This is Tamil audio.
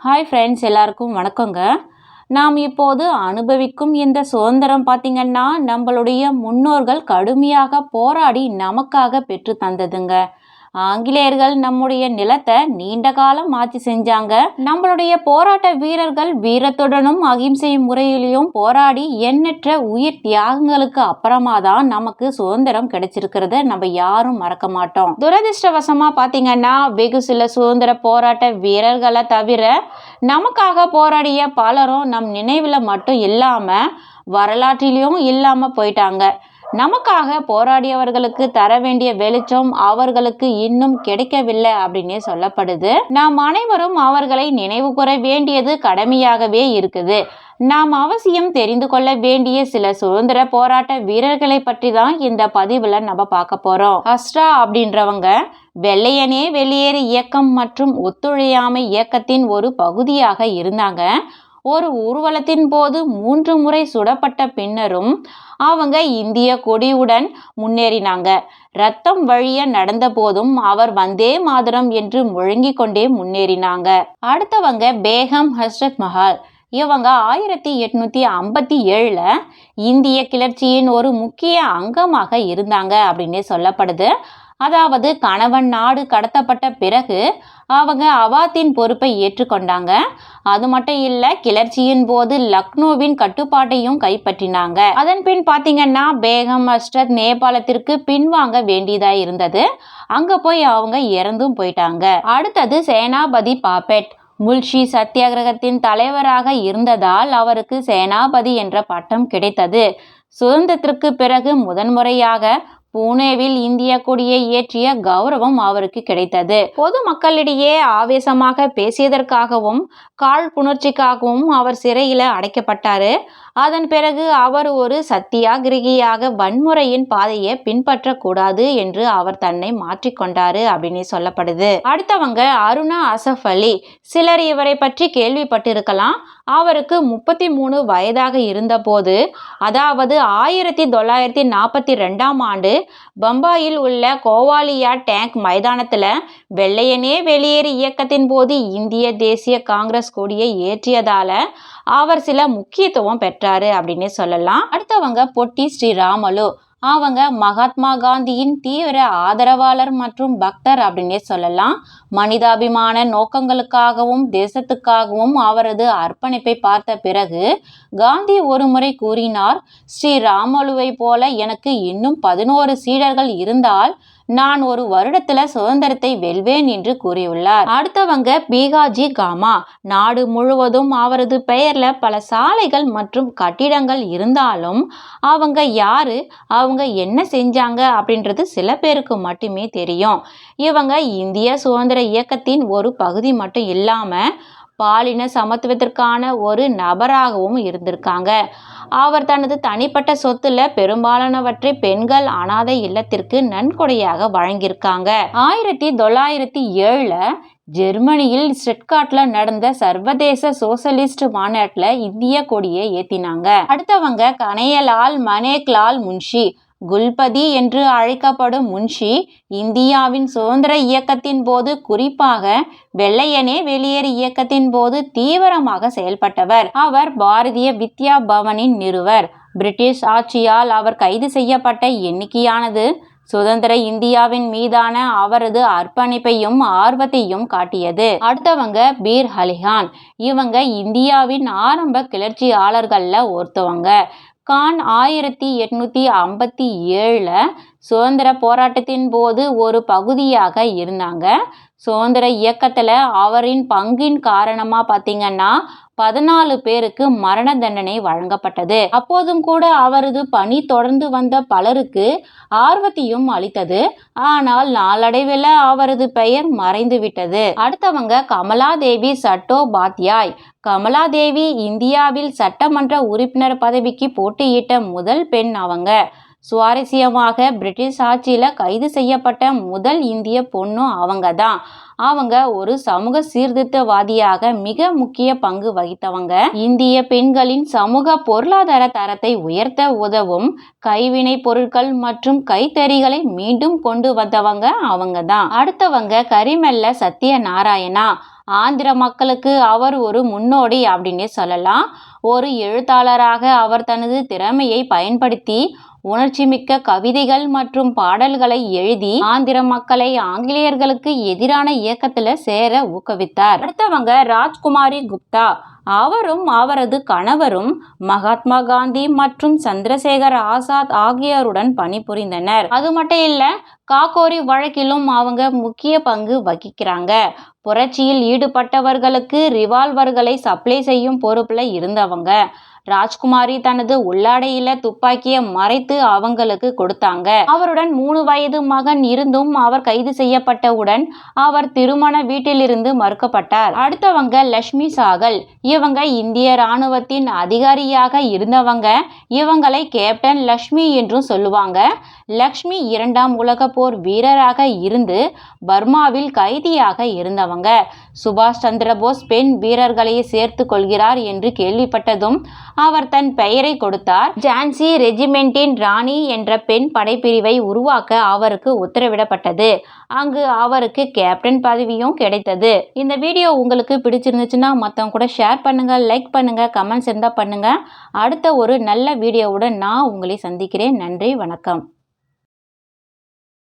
ஹாய் ஃப்ரெண்ட்ஸ் எல்லாருக்கும் வணக்கங்க. நாம் இப்போது அனுபவிக்கும் இந்த சுதந்திரம் பார்த்திங்கன்னா நம்மளுடைய முன்னோர்கள் கடுமையாக போராடி நமக்காக பெற்று தந்ததுங்க. ஆங்கிலேயர்கள் நம்முடைய நிலத்தை நீண்ட காலம் ஆட்சி செஞ்சாங்க. நம்மளுடைய போராட்ட வீரர்கள் வீரத்துடனும் அகிம்சை முறையிலையும் போராடி எண்ணற்ற உயிர் தியாகங்களுக்கு அப்புறமா தான் நமக்கு சுதந்திரம் கிடைச்சிருக்கிறத. நம்ம யாரும் மறக்க மாட்டோம். துரதிருஷ்டவசமா பாத்தீங்கன்னா வெகு சில சுதந்திர போராட்ட வீரர்களை தவிர நமக்காக போராடிய பலரும் நம் நினைவில் மட்டும் இல்லாம வரலாற்றிலையும் இல்லாம போயிட்டாங்க. நமக்காக போராடியவர்களுக்கு தர வேண்டிய வெளிச்சம் அவர்களுக்கு இன்னும் கிடைக்கவில்லை அப்படின்னே சொல்லப்படுது. நாம் அனைவரும் அவர்களை நினைவு கூற வேண்டியது கடமையாகவே இருக்குது. நாம் அவசியம் தெரிந்து கொள்ள வேண்டிய சில சுதந்திர போராட்ட வீரர்களை பற்றி தான் இந்த பதிவில் நம்ம பார்க்க போறோம். அஸ்ட்ரா அப்படின்றவங்க வெள்ளையனே வெளியேறு இயக்கம் மற்றும் ஒத்துழையாமை இயக்கத்தின் ஒரு பகுதியாக இருந்தாங்க. ஒரு ஊர்வலத்தின் போது மூன்று முறை சுடப்பட்ட பின்னரும் அவங்க இந்திய கொடியுடன் முன்னேறினாங்க. ரத்தம் வழிய நடந்த போதும் அவர் வந்தே மாதரம் என்று முழங்கிக் கொண்டே முன்னேறினாங்க. அடுத்தவங்க பேகம் ஹஸ்ரத் மஹால். இவங்க ஆயிரத்தி எட்நூத்தி ஐம்பத்தி ஏழுல இந்திய கிளர்ச்சியின் ஒரு முக்கிய அங்கமாக இருந்தாங்க அப்படின்னே சொல்லப்படுது. அதாவது கணவன் நாடு கடத்தப்பட்ட பிறகு அவங்க அவாத்தின் பொறுப்பை ஏற்றுக்கொண்டாங்க. அது மட்டும் இல்லை கிளர்ச்சியின் போது லக்னோவின் கட்டுப்பாட்டையும் கைப்பற்றினாங்க. அதன் பின் பார்த்தீங்கன்னா பேகம் அஸ்ரத் நேபாளத்திற்கு பின்வாங்க வேண்டியதா இருந்தது. அங்கே போய் அவங்க இறந்தும் போயிட்டாங்க. அடுத்தது சேனாபதி பாப்பெட் முல்ஷி சத்தியாகிரகத்தின் தலைவராக இருந்ததால் அவருக்கு சேனாபதி என்ற பட்டம் கிடைத்தது. சுதந்திரத்திற்கு பிறகு முதன்முறையாக பூனேவில் இந்திய கொடியை ஏற்றிய கௌரவம் அவருக்கு கிடைத்தது. பொது மக்களிடையே ஆவேசமாக பேசியதற்காகவும் காழ்ப்புணர்ச்சிக்காகவும் அவர் சிறையில் அடைக்கப்பட்டாரு. அதன் பிறகு அவர் ஒரு சத்தியாகிரகியாக வன்முறையின் பாதையை பின்பற்றக்கூடாது என்று அவர் தன்னை மாற்றிக்கொண்டாரு அப்படின்னு சொல்லப்படுது. அடுத்தவங்க அருணா அசஃப் அலி. சிலர் இவரை பற்றி கேள்விப்பட்டிருக்கலாம். அவருக்கு முப்பத்தி மூணு வயதாக இருந்தபோது அதாவது ஆயிரத்தி தொள்ளாயிரத்தி நாற்பத்தி ரெண்டாம் ஆண்டு பம்பாயில் உள்ள கோவாலியா டேங்க் மைதானத்தில் வெள்ளையனே வெளியேறு இயக்கத்தின் போது இந்திய தேசிய காங்கிரஸ் கொடியை ஏற்றியதால அவர் சில முக்கியத்துவம் பெற்றாரு அப்படின்னு சொல்லலாம். அடுத்தவங்க பொட்டி ஸ்ரீராமலு. அவங்க மகாத்மா காந்தியின் தீவிர ஆதரவாளர் மற்றும் பக்தர் அப்படின்னே சொல்லலாம். மனிதாபிமான நோக்கங்களுக்காகவும் தேசத்துக்காகவும் அவரது அர்ப்பணிப்பை பார்த்த பிறகு காந்தி ஒருமுறை கூறினார் ஸ்ரீ ராமலுவை போல எனக்கு இன்னும் பதினோரு சீடர்கள் இருந்தால் நான் ஒரு வருடத்துல சுதந்திரத்தை வெல்வேன் என்று கூறியுள்ளார். அடுத்தவங்க பீகாஜி காமா. நாடு முழுவதும் அவரது பெயர்ல பல சாலைகள் மற்றும் கட்டிடங்கள் இருந்தாலும் அவங்க யாரு? அவங்க என்ன செஞ்சாங்க? அப்படின்றது சில பேருக்கு மட்டுமே தெரியும். இவங்க இந்திய சுதந்திர இயக்கத்தின் ஒரு பகுதி மட்டும் இல்லாம பாலின சமத்துவத்திற்கான ஒரு நபராகவும் இருந்திருக்காங்க. அவர் தனது தனிப்பட்ட சொத்துல பெரும்பாலானவற்றை பெண்கள் அனாதை இல்லத்திற்கு நன்கொடையாக வழங்கியிருக்காங்க. ஆயிரத்தி தொள்ளாயிரத்தி ஏழுல ஜெர்மனியில் ஸ்ட்ரெட்காட்ல நடந்த சர்வதேச சோசலிஸ்ட் மாநாட்டில் இந்திய கொடியை ஏத்தினாங்க. அடுத்தவங்க கனையலால் மனேக்லால் முன்ஷி குல்பதி என்று அழைக்கப்படும் முன்ஷி இந்தியாவின் சுதந்திர இயக்கத்தின் போது குறிப்பாக வெள்ளையனே வெளியேறு இயக்கத்தின் போது தீவிரமாக செயல்பட்டவர். அவர் பாரதிய வித்யா பவனின் நிறுவர் பிரிட்டிஷ் ஆட்சியால் அவர் கைது செய்யப்பட்ட எண்ணிக்கையானது சுதந்திர இந்தியாவின் மீதான அவரது அர்ப்பணிப்பையும் ஆர்வத்தையும் காட்டியது. அடுத்தவங்க பீர் ஹலிஹான் இவங்க இந்தியாவின் ஆரம்ப கிளர்ச்சியாளர்களில் ஒருத்தவங்க. கான் ஆயிரத்தி எட்நூத்தி ஐம்பத்தி ஏழில் சுதந்திர போராட்டத்தின் போது ஒரு பகுதியாக இருந்தாங்க. சுதந்திர இயக்கத்தில் அவரின் பங்கின் காரணமாக பார்த்தீங்கன்னா பதினாலு பேருக்கு மரண தண்டனை வழங்கப்பட்டது. அப்போதும் கூட அவரது பணி தொடர்ந்து வந்த பலருக்கு ஆர்வத்தையும் அளித்தது. ஆனால் நாளடைவில் அவரது பெயர் மறைந்து விட்டது அடுத்தவங்க கமலாதேவி சட்டோபாத்யாய். கமலாதேவி இந்தியாவில் சட்டமன்ற உறுப்பினர் பதவிக்கு போட்டியிட்ட முதல் பெண் அவங்க. சுவாரஸ்யமாக பிரிட்டிஷ் ஆட்சியில் கைது செய்யப்பட்ட முதல் இந்திய பொண்ணும் அவங்க தான் அவங்க ஒரு சமூக சீர்திருத்தவாதியாக மிக முக்கிய பங்கு வகித்தவங்க. இந்திய பெண்களின் சமூக பொருளாதார தரத்தை உயர்த்த உதவும் கைவினை பொருட்கள் மற்றும் கைத்தறிகளை மீண்டும் கொண்டு வந்தவங்க அவங்க தான் அடுத்தவங்க கரிமெல்ல சத்ய நாராயணா ஆந்திர மக்களுக்கு அவர் ஒரு முன்னோடி அப்படின்னே சொல்லலாம். ஒரு எழுத்தாளராக அவர் தனது திறமையை பயன்படுத்தி உணர்ச்சிமிக்க கவிதைகள் மற்றும் பாடல்களை எழுதி ஆந்திர மக்களை ஆங்கிலேயர்களுக்கு எதிரான இயக்கத்துல சேர ஊக்குவித்தார். அடுத்தவங்க ராஜ்குமாரி குப்தா. அவரும் அவரது கணவரும் மகாத்மா காந்தி மற்றும் சந்திரசேகர் ஆசாத் ஆகியோருடன் பணிபுரிந்தனர். அது மட்டும் இல்ல காக்கோரி வழக்கிலும் அவங்க முக்கிய பங்கு வகிக்கிறாங்க. புரட்சியில் ஈடுபட்டவர்களுக்கு ரிவால்வர்களை சப்ளை செய்யும் பொறுப்புல இருந்தவங்க. ராஜ்குமாரி தனது உள்ளாடையில துப்பாக்கியை மறைத்து அவங்களுக்கு கொடுத்தாங்க. அவருடன் மூணு வயது மகன் இருந்தும் அவர் கைது செய்யப்பட்டவுடன் அவர் திருமண வீட்டிலிருந்து மறுக்கப்பட்டார். அடுத்தவங்க லட்சுமி சாகல். இவங்க இந்திய ராணுவத்தின் அதிகாரியாக இருந்தவங்க. இவங்களை கேப்டன் லக்ஷ்மி என்றும் சொல்லுவாங்க. லக்ஷ்மி இரண்டாம் உலக போர் வீரராக இருந்து பர்மாவில் கைதியாக இருந்தவங்க. சுபாஷ் சந்திரபோஸ் பெண் வீரர்களை சேர்த்து கொள்கிறார் என்று கேள்விப்பட்டதும் அவர் தன் பெயரை கொடுத்தார். ஜான்சி ரெஜிமெண்டின் ராணி என்ற பெண் படைப்பிரிவை உருவாக்க அவருக்கு உத்தரவிடப்பட்டது. அங்கு அவருக்கு கேப்டன் பதவியும் கிடைத்தது. இந்த வீடியோ உங்களுக்கு பிடிச்சிருந்துச்சுன்னா மற்றவங்க கூட ஷேர் பண்ணுங்க லைக் பண்ணுங்க கமெண்ட்ஸ் இருந்தால் பண்ணுங்க. அடுத்த ஒரு நல்ல வீடியோவுடன் நான் உங்களை சந்திக்கிறேன். நன்றி வணக்கம்.